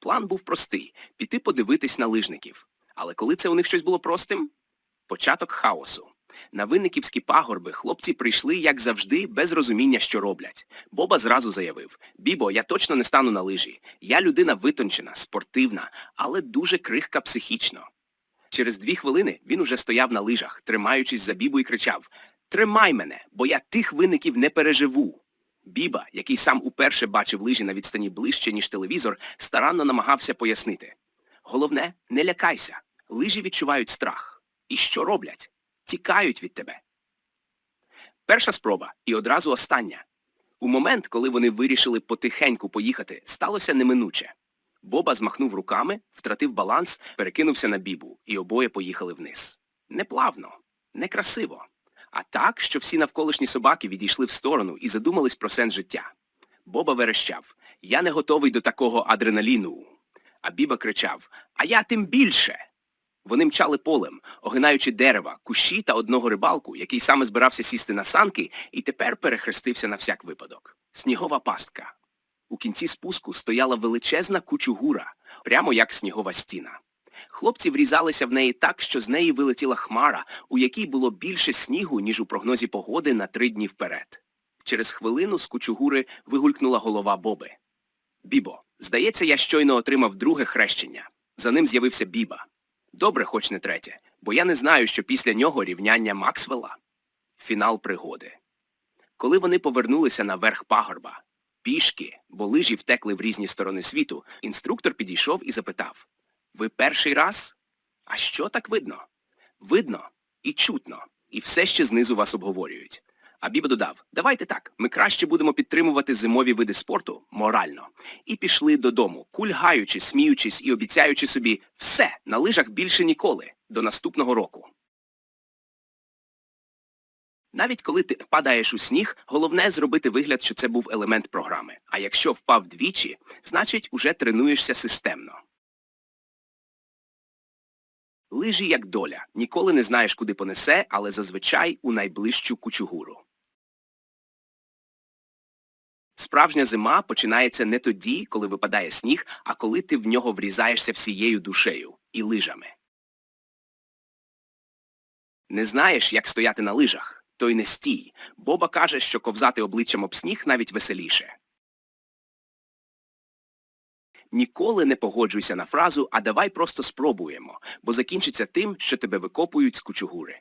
План був простий піти подивитись на лижників. Але коли це у них щось було простим? Початок хаосу. На винниківські пагорби хлопці прийшли, як завжди, без розуміння, що роблять. Боба зразу заявив Бібо, я точно не стану на лижі. Я людина витончена, спортивна, але дуже крихка психічно. Через дві хвилини він уже стояв на лижах, тримаючись за Бібу і кричав Тримай мене, бо я тих винників не переживу. Біба, який сам уперше бачив лижі на відстані ближче, ніж телевізор, старанно намагався пояснити. Головне, не лякайся. Лижі відчувають страх. І що роблять? Тікають від тебе. Перша спроба і одразу остання. У момент, коли вони вирішили потихеньку поїхати, сталося неминуче. Боба змахнув руками, втратив баланс, перекинувся на бібу, і обоє поїхали вниз. Не плавно, не красиво, а так, що всі навколишні собаки відійшли в сторону і задумались про сенс життя. Боба верещав Я не готовий до такого адреналіну. А Біба кричав А я тим більше. Вони мчали полем, огинаючи дерева, кущі та одного рибалку, який саме збирався сісти на санки і тепер перехрестився на всяк випадок. Снігова пастка. У кінці спуску стояла величезна кучугура, прямо як снігова стіна. Хлопці врізалися в неї так, що з неї вилетіла хмара, у якій було більше снігу, ніж у прогнозі погоди на три дні вперед. Через хвилину з кучугури вигулькнула голова Боби. Бібо, здається, я щойно отримав друге хрещення. За ним з'явився Біба. Добре, хоч не третє, бо я не знаю, що після нього рівняння Максвелла. Фінал пригоди. Коли вони повернулися на верх пагорба, пішки, бо лижі втекли в різні сторони світу, інструктор підійшов і запитав Ви перший раз? А що так видно? Видно і чутно, і все ще знизу вас обговорюють. А Біба додав, давайте так, ми краще будемо підтримувати зимові види спорту морально. І пішли додому, кульгаючи, сміючись і обіцяючи собі все, на лижах більше ніколи, до наступного року. Навіть коли ти падаєш у сніг, головне зробити вигляд, що це був елемент програми. А якщо впав двічі, значить уже тренуєшся системно. Лижі як доля. Ніколи не знаєш, куди понесе, але зазвичай у найближчу кучугуру. Справжня зима починається не тоді, коли випадає сніг, а коли ти в нього врізаєшся всією душею і лижами. Не знаєш, як стояти на лижах? То й не стій. Боба каже, що ковзати обличчям об сніг навіть веселіше. Ніколи не погоджуйся на фразу «а давай просто спробуємо», бо закінчиться тим, що тебе викопують з кучугури.